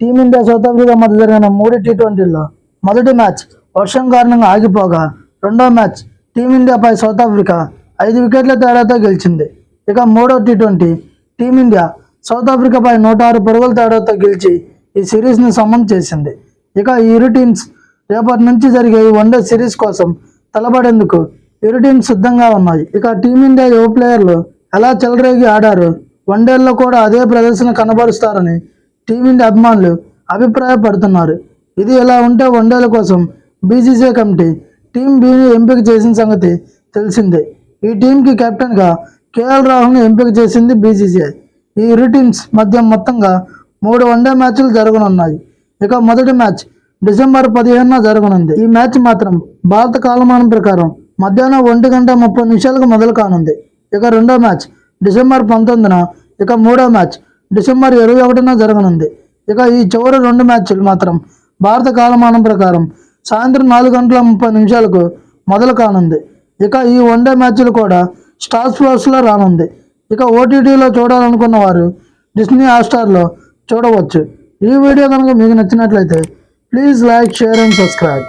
Team India south Africa మధ్య జరిగిన మూడు టీ ట్వంటీల్లో మొదటి మ్యాచ్ వర్షం కారణంగా ఆగిపోగా రెండో మ్యాచ్ టీమిండియాపై సౌత్ ఆఫ్రికా ఐదు వికెట్ల తేడాతో గెలిచింది. ఇక మూడో T twenty team india south ఆఫ్రికాపై నూట ఆరు పరుగుల తేడాతో గెలిచి ఈ సిరీస్ని సమం చేసింది. ఇక ఈ ఇరు టీమ్స్ రేపటి నుంచి జరిగే ఈ వన్డే సిరీస్ కోసం తలపడేందుకు ఇరు టీమ్స్ సిద్ధంగా ఉన్నాయి. ఇక టీమిండియా యువ ప్లేయర్లు ఎలా చెలరేగి ఆడారు? వన్డేల్లో కూడా అదే ప్రదర్శన కనబరుస్తారని టీమిండియా అభిమానులు అభిప్రాయపడుతున్నారు. ఇది ఇలా ఉంటే వన్డేల కోసం బీసీసీఐ కమిటీ టీం బిని ఎంపిక చేసిన సంగతి తెలిసిందే. ఈ టీంకి కెప్టెన్గా కేఎల్ రాహుల్ని ఎంపిక చేసింది బీసీసీఐ ఈ ఇరు టీమ్స్ మధ్య మొత్తంగా మూడు వన్డే మ్యాచ్లు జరగనున్నాయి. ఇక మొదటి మ్యాచ్ డిసెంబర్ పదిహేనున జరగనుంది. ఈ మ్యాచ్ మాత్రం భారత కాలమానం ప్రకారం మధ్యాహ్నం ఒంటి గంట ముప్పై నిమిషాలకు మొదలు కానుంది ఇక రెండో మ్యాచ్ డిసెంబర్ పంతొమ్మిదిన ఇక మూడో మ్యాచ్ డిసెంబర్ ఇరవై ఒకటిన జరగనుంది. ఇక ఈ చివరి రెండు మ్యాచ్లు మాత్రం భారత కాలమానం ప్రకారం సాయంత్రం నాలుగు గంటల ముప్పై నిమిషాలకు మొదలు కానుంది. ఇక ఈ వన్డే మ్యాచ్లు కూడా స్టార్ ప్లస్లో రానుంది. ఇక ఓటీటీలో చూడాలనుకున్న వారు డిస్నీ హాట్స్టార్లో చూడవచ్చు. ఈ వీడియో కనుక మీకు నచ్చినట్లయితే please like share and subscribe.